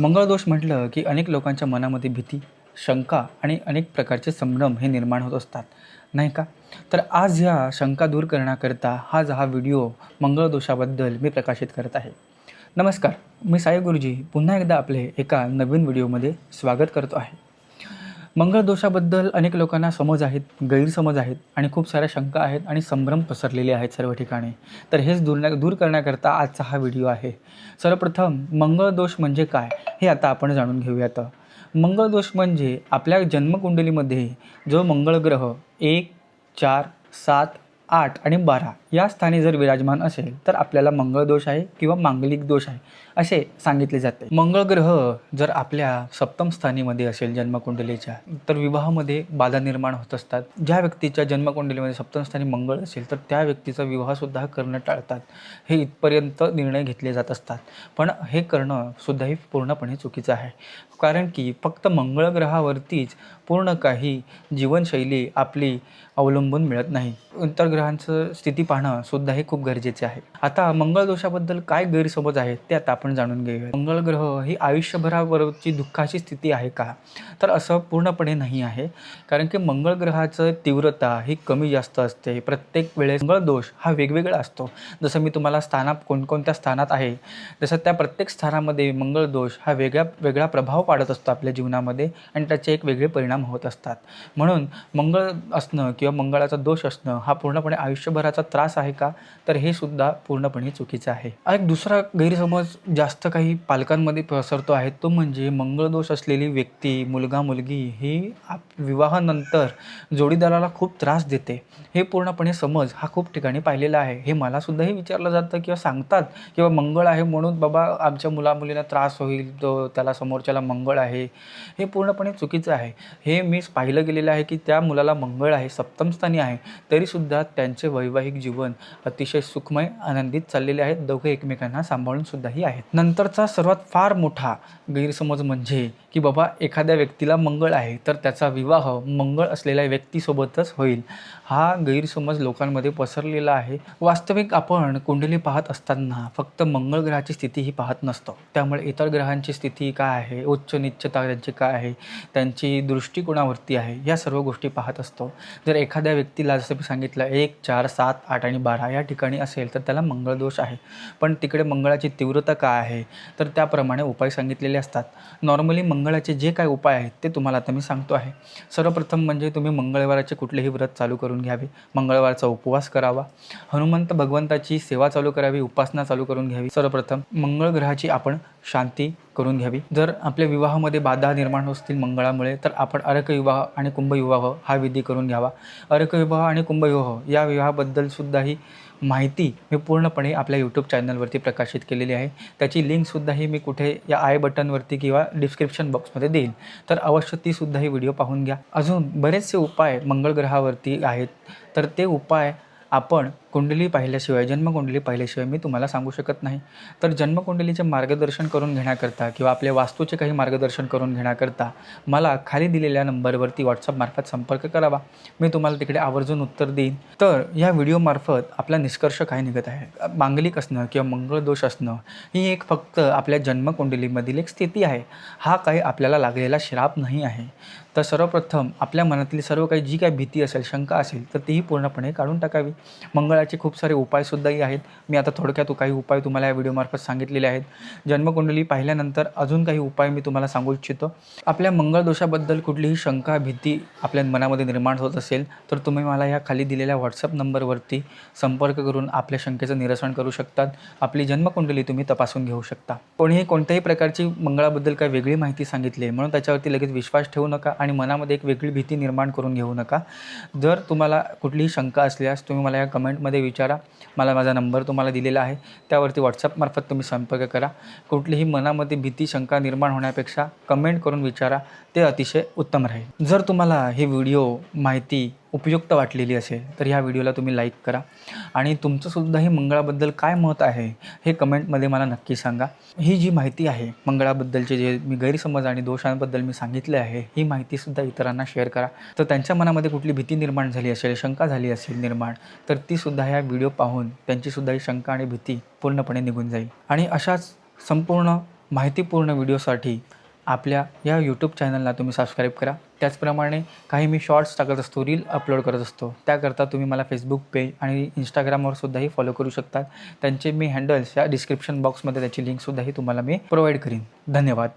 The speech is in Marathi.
मंगळदोष म्हटलं की अनेक लोकांच्या मनामध्ये भीती शंका आणि अनेक प्रकारचे संभ्रम हे निर्माण होत असतात नाही का? तर आज या शंका दूर करण्याकरता हा हा व्हिडिओ मंगळदोषाबद्दल मी प्रकाशित करत आहे. नमस्कार मी साई गुरुजी. पुन्हा एकदा आपले एका नवीन व्हिडिओमध्ये स्वागत करतो आहे. मंगळदोषाबद्दल अनेक लोकांना समज आहेत गैरसमज आहेत आणि खूप साऱ्या शंका आहेत आणि संभ्रम पसरलेले आहेत सर्व ठिकाणी. तर हेच दूर दूर करण्याकरता आजचा हा व्हिडिओ आहे. सर्वप्रथम मंगळदोष म्हणजे काय? हे आता आपण जाणून घेऊयात. मंगळदोष म्हणजे आपल्या जन्मकुंडलीमध्ये जो मंगळ ग्रह एक चार सात आठ आणि बारा या स्थानी जर विराजमान असेल तर आपल्याला मंगळ दोष आहे किंवा मांगलिक दोष आहे. असे सांगितले जाते. मंगळ ग्रह जर आपल्या सप्तम स्थानीमध्ये असेल जन्मकुंडलीच्या तर विवाहामध्ये बाधा निर्माण होत असतात. ज्या व्यक्तीच्या जन्मकुंडलीमध्ये सप्तम स्थानी मंगळ असेल तर त्या व्यक्तीचा विवाहसुद्धा करणं टाळतात. हे इथपर्यंत निर्णय घेतले जात असतात. पण हे करणं सुद्धाही पूर्णपणे चुकीचं आहे. कारण की फक्त मंगळ ग्रहावरतीच पूर्ण काही जीवनशैली आपली अवलंबून मिळत नाही. इतर ग्रहांचं स्थिती पाहणं सुद्धा हे खूप गरजेचे आहे. आता मंगळ दोषाबद्दल काय गैरसमज आहेत ते आता आपण जाणून घेऊया मंगळ ग्रह ही आयुष्यभरावरची दुःखाची स्थिती आहे का? तर असं पूर्णपणे नाही आहे. कारण की मंगळ ग्रहाचं तीव्रता ही कमी जास्त असते. प्रत्येक वेळेस मंगळ दोष हा वेगवेगळा असतो. जसं मी तुम्हाला स्थानात कोणकोणत्या स्थानात आहे तसं त्या प्रत्येक स्थानामध्ये मंगळ दोष हा वेगळ्या वेगळा प्रभाव पाडत असतो आपल्या जीवनामध्ये आणि त्याचे एक वेगळे परिणाम होत असतात. म्हणून मंगळ असणं किंवा मंगळाचा दोष असणं हा पूर्णपणे आयुष्यभराचा त्रास आहे का? तर हे सुद्धा पूर्णपणे चुकीचं आहे. एक दुसरा गैरसमज जास्त काही पालकांमध्ये पसरतो आहे तो म्हणजे मंगळ दोष असलेली व्यक्ती मुलगा मुलगी ही आप विवाहानंतर जोडीदाराला खूप त्रास देते. हे पूर्णपणे समज हा खूप ठिकाणी पाहिलेला आहे. हे मलासुद्धाही विचारलं जातं किंवा सांगतात किंवा मंगळ आहे म्हणून बाबा आमच्या मुला मुलीला त्रास होईल तो त्याला समोरच्याला मंगळ आहे. हे पूर्णपणे चुकीचं आहे. हे मी पाहिलं गेलेलं आहे की त्या मुलाला मंगळ आहे सप्तमस्थानी आहे तरीसुद्धा त्यांचे वैवाहिक जीवन अतिशय सुखमय आनंदित चाललेले आहेत. दोघे एकमेकांना सांभाळूनसुद्धाही आहेत. आहेत नंतरचा सर्वात फार मोठा गैरसमज म्हणजे की बाबा एखाद्या व्यक्तीला मंगळ आहे तर त्याचा विवाह मंगळ असलेल्या व्यक्तीसोबतच होईल. हा गैरसमज लोकांमध्ये पसरलेला आहे. वास्तविक आपण कुंडली पाहत असताना फक्त मंगळ ग्रहाची स्थिती ही पाहत नसतो. त्यामुळे इतर ग्रहांची स्थिती काय आहे? उच्च निच्चता त्यांची काय आहे? त्यांची दृष्टिकोनावरती आहे. या सर्व गोष्टी पाहत असतो. जर एखाद्या व्यक्तीला जसं मी सांगितलं एक चार सात आठ आणि बारा या ठिकाणी असेल तर त्याला मंगळ दोष आहे. पण तिकडे मंगळाची तीव्रता काय आहे? तर त्याप्रमाणे उपाय सांगितलेले असतात. नॉर्मली मंगळाचे जे काय उपाय आहेत ते तुम्हाला आता मी सांगतो आहे. सर्वप्रथम म्हणजे तुम्ही मंगळवाराचे कुठलेही व्रत चालू करून घ्यावे. मंगळवारचा उपवास करावा. हनुमंत भगवंताची सेवा चालू करावी उपासना चालू करून घ्यावी. सर्वप्रथम मंगळ ग्रहाची आपण शांती करून घ्यावी. जर आपल्या विवाहामध्ये बाधा निर्माण असतील मंगळामुळे तर आपण अर्कविवाह आणि कुंभविवाह हा विधी करून घ्यावा. अर्कविवाह आणि कुंभविवाह या विवाहाबद्दल सुद्धाही माहिती मी पूर्णपणे आपल्या यूट्यूब चॅनलवरती प्रकाशित केलेली आहे. त्याची लिंकसुद्धाही मी कुठे या आय बटनवरती किंवा डिस्क्रिप्शन बॉक्समध्ये देईन. तर अवश्य तीसुद्धाही व्हिडिओ पाहून घ्या. अजून बरेचसे उपाय मंगळ ग्रहावरती आहेत. तर ते उपाय आपण कुंडली पाहिल्याशिवाय जन्मकुंडली पाहिल्याशिवाय मी तुम्हाला सांगू शकत नाही. तर जन्मकुंडलीचे मार्गदर्शन करून घेण्याकरता किंवा आपल्या वास्तूचे काही मार्गदर्शन करून घेण्याकरता मला खाली दिलेल्या नंबरवरती व्हॉट्सअपमार्फत संपर्क करावा. मी तुम्हाला तिकडे आवर्जून उत्तर देईन. तर या व्हिडिओमार्फत आपला निष्कर्ष काय निघत आहे? मांगलिक असणं किंवा मंगळदोष असणं ही एक फक्त आपल्या जन्मकुंडलीमधील एक स्थिती आहे. हा काही आपल्याला लागलेला श्राप नाही आहे. तर सर्वप्रथम आपल्या मनातील सर्व काही जी काही भीती असेल शंका असेल तर तीही पूर्णपणे काढून टाकावी. मंगळाचे खूप सारे उपायसुद्धाही आहेत. मी आता थोडक्यात काही उपाय तुम्हाला या व्हिडिओमार्फत सांगितलेले आहेत. जन्मकुंडली पाहिल्यानंतर अजून काही उपाय मी तुम्हाला सांगू इच्छितो. आपल्या मंगळ दोषाबद्दल कुठलीही शंका भीती आपल्या मनामध्ये निर्माण होत असेल तर तुम्ही मला या खाली दिलेल्या व्हॉट्सअप नंबरवरती संपर्क करून आपल्या शंकेचं निरसन करू शकतात. आपली जन्मकुंडली तुम्ही तपासून घेऊ शकता. कोणीही कोणत्याही प्रकारची मंगळाबद्दल काही वेगळी माहिती सांगितली म्हणून त्याच्यावरती लगेच विश्वास ठेवू नका आणि मनामध्ये एक वेगळी भीती निर्माण करून घेऊ नका. जर तुम्हाला कुठलीही शंका असल्यास तुम्ही मला या कमेंटमध्ये विचारा. मला माझा नंबर तुम्हाला दिलेला आहे. त्यावरती व्हॉट्सअपमार्फत तुम्ही संपर्क करा. कुठलीही मनामध्ये भीती शंका निर्माण होण्यापेक्षा कमेंट करून विचारा. ते अतिशय उत्तम राहील. जर तुम्हाला हे व्हिडिओ माहिती उपयुक्त वाटलेली असेल तर ह्या व्हिडिओला तुम्ही लाईक करा. आणि तुमचंसुद्धा मंगळाबद्दल काय मत आहे हे कमेंटमध्ये मला नक्की सांगा. ही जी माहिती आहे मंगळाबद्दलचे जे मी गैरसमज आणि दोषांबद्दल मी सांगितले आहे ही माहितीसुद्धा इतरांना शेअर करा. तर त्यांच्या मनामध्ये कुठली भीती निर्माण झाली असेल शंका झाली असेल निर्माण तर तीसुद्धा ह्या व्हिडिओ पाहून त्यांचीसुद्धा ही शंका आणि भीती पूर्णपणे निघून जाईल. आणि अशाच संपूर्ण माहितीपूर्ण व्हिडिओसाठी आपल्या या यूट्यूब चॅनलला तुम्ही सबस्क्राईब करा. त्याचप्रमाणे काही मी शॉर्ट्स टाकत असतो रील अपलोड करत असतो. त्याकरता तुम्ही मला फेसबुक पेज आणि इंस्टाग्रामवर सुद्धाही फॉलो करू शकतात. त्यांचे मी हँडल्स या डिस्क्रिप्शन बॉक्समध्ये त्याची लिंकसुद्धाही तुम्हाला मी प्रोव्हाइड करीन. धन्यवाद.